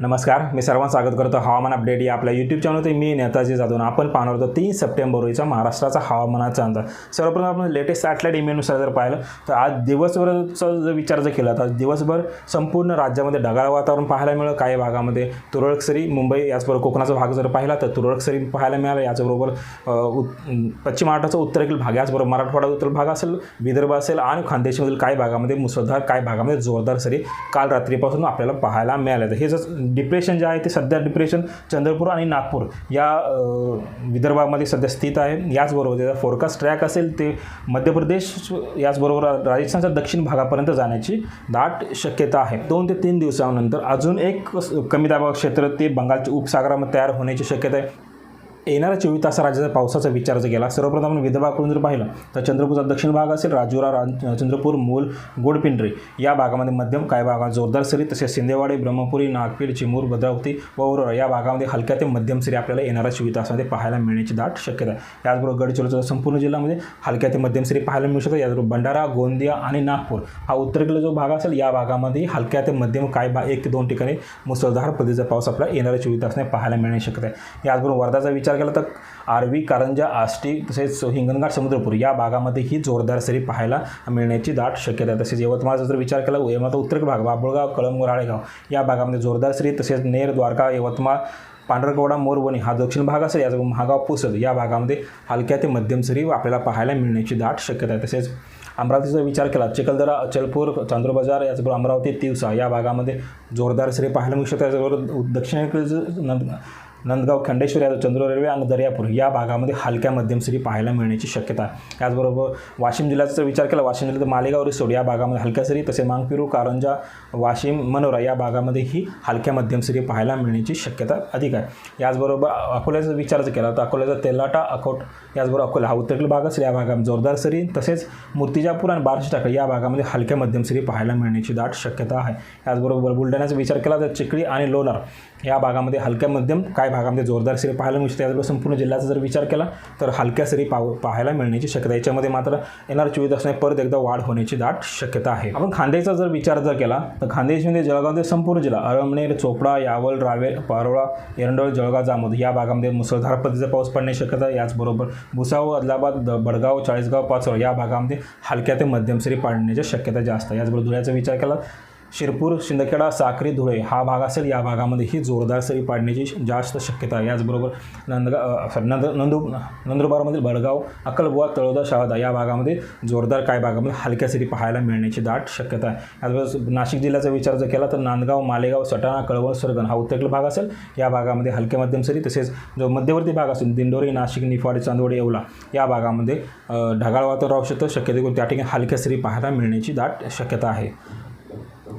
नमस्कार मी सर्वांचं स्वागत करतो हवामान अपडेट या आपल्या यूट्यूब चॅनलवरती. मी नेताजी जाधून आपण पाहणार होतो तीन सप्टेंबर रोजीचा महाराष्ट्राचा हवामानाचा अंदाज. सर्वप्रथम आपण लेटेस्ट सॅटेलाईट इमेनुसार जर पाहिलं तर आज दिवसभराचा जर विचार जर केला तर आज दिवसभर संपूर्ण राज्यामध्ये ढगाळ वातावरण पाहायला मिळालं. काही भागामध्ये तुरळक सरी मुंबई याचबरोबर कोकणाचा भाग जर पाहिला तर तुरळक सरी पाहायला मिळाला. याचबरोबर पश्चिम महाराष्ट्राचा उत्तरेकडील भाग याचबरोबर मराठवाडा उत्तर भाग असेल विदर्भ असेल आणि खानदेशमधील काही भागामध्ये मुसळधार काही भागामध्ये जोरदार सरी काल रात्रीपासून आपल्याला पाहायला मिळाल्या हे जर डिप्रेशन जे आहे ते सध्या डिप्रेशन चंद्रपूर आणि नागपूर या विदर्भामध्ये सध्या स्थित आहे. याचबरोबर त्याचा फोरकास्ट ट्रॅक असेल ते मध्य प्रदेश याचबरोबर राजस्थानच्या दक्षिण भागापर्यंत जाण्याची दाट शक्यता आहे. दोन ते तीन दिवसानंतर अजून एक कमी दाबा क्षेत्र ते बंगालच्या उपसागरामध्ये तयार होण्याची शक्यता आहे. येणाऱ्या चोवीस तास राज्याचा पावसाचा विचार जर केला सर्वप्रथम आपण विदर्भाकडून जर पाहिलं तर चंद्रपूरचा दक्षिण भाग असेल राजुरा रा चंद्रपूर मूल गोडपिंड्री. या भागामध्ये मध्यम काय भागात जोरदार सरी तसेच शिंदेवाडी ब्रह्मपुरी नागपीर चिमूर भद्रावती व वरोरा या भागामध्ये हलक्या ते मध्यम सरी आपल्याला येणाऱ्या चोवीस तासामध्ये पाहायला मिळण्याची दाट शक्यता आहे. याचबरोबर गडचिरोलीचा संपूर्ण जिल्ह्यामध्ये हलक्या ते मध्यम सरी पाहायला मिळू शकतात. याचबरोबर भंडारा गोंदिया आणि नागपूर हा उत्तरेकडील जो भाग असेल या भागामध्ये हलक्या ते मध्यम काय भाग एक ते दोन ठिकाणी मुसळधार पद्धतीचा पाऊस आपल्याला येणाऱ्या चोवीस तासने पाहायला मिळण्याची शक्यता आहे. याचबरोबर वर्धाचा विचार केला तर आरवी कारंजा आष्टी तसेच हिंगणघाट समुद्रपूर या भागामध्ये ही जोरदार सरी पाहायला मिळण्याची दाट शक्यता आहे. तसेच यवतमाळचा जर विचार केला यवतमाळ उत्तर भाग बाबुळगाव कळम राळेगाव या भागामध्ये जोरदार सरी तसेच नेर द्वारका यवतमाळ पांढरकवडा मोरवणी हा दक्षिण भाग असेल. याचा महागाव पुसद या भागामध्ये हलक्या ते मध्यम सरी आपल्याला पाहायला मिळण्याची दाट शक्यता आहे. तसेच अमरावतीचा विचार केला चिखलदरा अचलपूर चांद्रबाजार याचबरोबर अमरावती तिवसा या भागामध्ये जोरदार सरी पाहायला मिळू शकतात. याचबरोबर दक्षिणेकडे नंदगाव खंडेश्वर यादव चंद्र रेल्वे आणि दर्यापूर या भागामध्ये हलक्या मध्यम सरी पाहायला मिळण्याची शक्यता आहे. त्याचबरोबर वाशिम जिल्ह्याचा विचार केला वाशिम जिल्ह्यात मालेगाव रिसोड या भागामध्ये हलक्या सरी तसेच मांगपिरू कारंजा वाशिम मनोरा या भागामध्येही हलक्या मध्यम सरी पाहायला मिळण्याची शक्यता अधिक आहे. याचबरोबर अकोल्याचा विचार जर केला तर अकोल्याचा तेलाटा अकोट याचबरोबर अकोला हा उत्तरेकडील भाग असेल. या भागामध्ये जोरदार सरी तसेच मूर्तिजापूर आणि बार्शी टाकळी या भागामध्ये हलक्या मध्यम सरी पाहायला मिळण्याची दाट शक्यता आहे. याचबरोबर बुलढाण्याचा विचार केला तर चिखळी आणि लोणार या भागामध्ये हलक्या मध्यम काय काही भागामध्ये जोरदार सरी पाहायला मिळते शकते याचबरोबर संपूर्ण जिल्ह्याचा जर विचार केला तर हलक्या सरी पाव पाहायला मिळण्याची शक्यता याच्यामध्ये मात्र येणार चोवीस तासाने परत एकदा वाढ होण्याची दाट शक्यता आहे. आपण खांदेचा जर विचार जर केला तर खांदेशमध्ये जळगावमध्ये संपूर्ण जिल्हा अळमनेर चोपडा यावल रावेर पारोळा एरंडोळ जळगाव जामोद या भागामध्ये मुसळधार पद्धतीचा पाऊस पडण्याची शक्यता याचबरोबर भुसावळ आदिलाबाद द- बडगाव चाळीसगाव पाचोळ या भागामध्ये हलक्या ते मध्यम सरी पाडण्याची शक्यता जास्त आहे. याचबरोबर धुळ्याचा विचार केला शिरपूर शिंदखेडा साक्री धुळे हा भाग असेल. या भागामध्ये ही जोरदार सरी पाडण्याची जास्त शक्यता आहे. याचबरोबर नंदगा सॉरी नंद नंदू नंदुरबारमधील भडगाव अक्कलबुवा तळोदा शहादा या भागामध्ये जोरदार काही भागामध्ये हलक्या सरी पाहायला मिळण्याची दाट शक्यता आहे. याचबरोबर नाशिक जिल्ह्याचा विचार जर केला तर नांदगाव मालेगाव सटाणा कळवण सरगण हा उत्तरेकडील भाग असेल. या भागामध्ये हलक्या मध्यम सरी तसेच जो मध्यवर्ती भाग असेल दिंडोरी नाशिक निफाड चांदवड येवला या भागामध्ये ढगाळ वातावरण राहू शकतं. शक्यते करून त्या ठिकाणी हलक्या सरी पाहायला मिळण्याची दाट शक्यता आहे.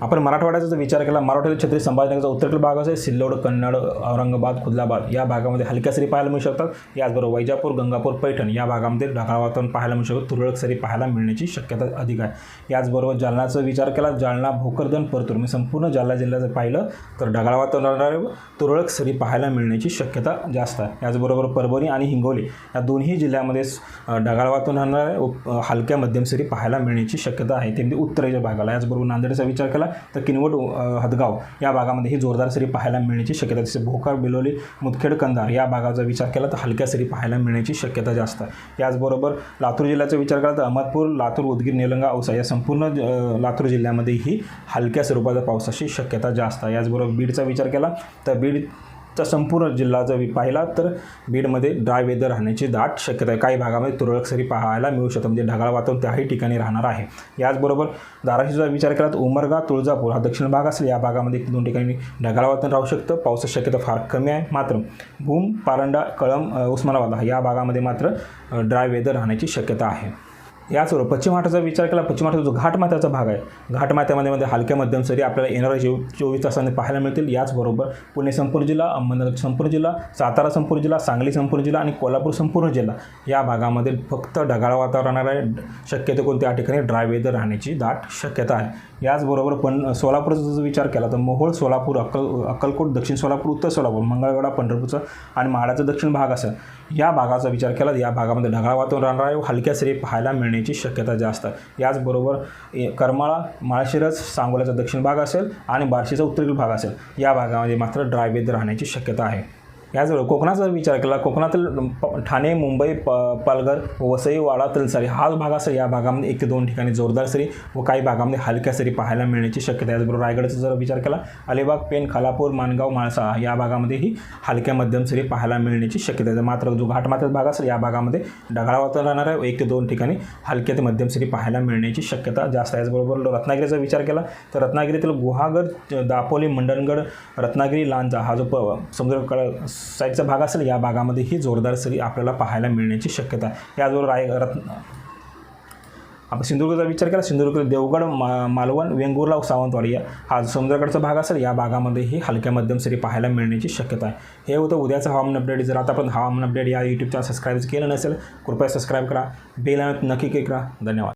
आपण मराठवाड्याचा जर विचार केला मराठवाड्यात छत्री संभाजीनगरचा उत्तरेकडील भाग असेल सिल्लोड कन्नड औरंगाबाद खुदलाबाद या भागामध्ये हलक्या सरी पाहायला मिळू शकतात. याचबरोबर वैजापूर गंगापूर पैठण या भागामध्ये ढगाळ वातावरण पाहायला मिळू शकतं. तुरळक सरी पाहायला मिळण्याची शक्यता अधिक आहे. याचबरोबर जालनाचा विचार केला जालना भोकरदन परतूर मी संपूर्ण जालना जिल्ह्याचं पाहिलं तर ढगाळ वातावरण तुरळक सरी पाहायला मिळण्याची शक्यता जास्त आहे. याचबरोबर परभणी आणि हिंगोली या दोन्ही जिल्ह्यामध्ये ढगाळ वातावरण राहणाऱ्या हलक्या मध्यम सरी पाहायला मिळण्याची शक्यता आहे. ते म्हणजे उत्तरेच्या भागाला याचबरोबर नांदेडचा विचार केला तर किनवट हदगाव या भागामध्ये ही जोरदार सरी पाहायला मिळण्याची शक्यता दिसते. भोकर बिलोली मुदखेड कंधार या भागाचा विचार केला तर हलक्या सरी पाहायला मिळण्याची शक्यता जास्त. आहे याचबरोबर लातूर जिल्ह्याचा विचार केला तर अहमदपूर लातूर उदगीर निलंगा औसा या संपूर्ण लातूर जिल्ह्यामध्ये ही हलक्या स्वरूपाचा पावसाची शक्यता जास्त आहे. याचबरोबर बीडचा विचार केला तर बीड तर संपूर्ण जिल्हा जर वि- पाहिला तर बीडमध्ये ड्राय वेदर राहण्याची दाट शक्यता आहे. काही भागामध्ये तुरळक सरी पाहायला मिळू शकतं म्हणजे ढगाळ वातावरण त्याही ठिकाणी राहणार आहे. याचबरोबर धाराशिवचा विचार केला तर उमरगा तुळजापूर हा दक्षिण भाग असेल. या भागामध्ये दोन ठिकाणी ढगाळ वातावरण राहू शकतं. पावसाची शक्यता फार कमी आहे. मात्र भूम पारंडा कळम उस्मानाबाद या भागामध्ये मात्र ड्राय वेदर राहण्याची शक्यता आहे. याचबरोबर पश्चिम घाटाचा विचार केला पश्चिम घाटाचा जो घाटमाथ्याचा भाग आहे घाटमाथ्यामध्ये मध्ये हलक्या मध्यम सरी आपल्याला येणाऱ्या चो चोवीस तासांनी पाहायला मिळतील. याचबरोबर पुणे संपूर्ण जिल्हा अहमदनगर संपूर्ण जिल्हा सातारा संपूर्ण जिल्हा सांगली संपूर्ण जिल्हा आणि कोल्हापूर संपूर्ण जिल्हा या भागामध्ये फक्त ढगाळ वातावरण राहणार आहे. शक्यतो कोणत्या ठिकाणी ड्राय वेदर राहण्याची दाट शक्यता आहे. याचबरोबर पण सोलापूरचा जर विचार केला तर मोहोळ सोलापूर अक्कल अक्कलकोट दक्षिण सोलापूर उत्तर सोलापूर मंगळवेढा पंढरपूरचा आणि माडाचा दक्षिण भाग असेल या भागाचा विचार केला तर या भागामध्ये ढगाळ वातावरण राहणार आहे. हलक्या सरी पाहायला मिळणे मिळण्याची शक्यता जास्त आहे. याचबरोबर करमाळा माळशिरस सांगोल्याचा दक्षिण भाग असेल आणि बार्शीचा उत्तरेकडील भाग असेल. या भागामध्ये मात्र ड्राय वेदर राहण्याची शक्यता आहे. याचबरोबर कोकणाचा जर विचार केला कोकणातील प- ठाणे मुंबई प पालघर वसई वाडा तलसारी हा भाग असेल या भागामध्ये एक ते दोन ठिकाणी जोरदार सरी व काही भागामध्ये हलक्या सरी पाहायला मिळण्याची शक्यता याचबरोबर रायगडचा जर विचार केला अलिबाग पेन खालापूर मानगाव माळसा या भागामध्येही हलक्या मध्यम सरी पाहायला मिळण्याची शक्यता आहे. मात्र जो घाटमाथ्याचा भाग असेल या भागामध्ये ढगाळ वातावरण राहणार आहे व एक ते दोन ठिकाणी हलक्या ते मध्यम सरी पाहायला मिळण्याची शक्यता जास्त आहे. याचबरोबर रत्नागिरीचा विचार केला तर रत्नागिरीतील गुहागर दापोली मंडणगड रत्नागिरी लांजा हा जो प समुद्र साईडचा भाग असेल या भागामध्ये ही जोरदार सरी आपल्याला पाहायला मिळण्याची शक्यता आहे. याचबरोबर राय रत्न आपण सिंधुदुर्गचा विचार केला सिंधुदुर्ग देवगड मा मालवण वेंगुर्ला सावंतवाडी या हा समुद्रगडचा भाग असेल या भागामध्येही हलक्या मध्यम सरी पाहायला मिळण्याची शक्यता आहे. हे होतं उद्याचं हवामान अपडेट जर आतापर्यंत हवामान अपडेट या यूट्यूब चॅनल सबस्क्राईब केलं नसेल कृपया सबस्क्राईब करा. बेल नक्की क्लिक करा. धन्यवाद.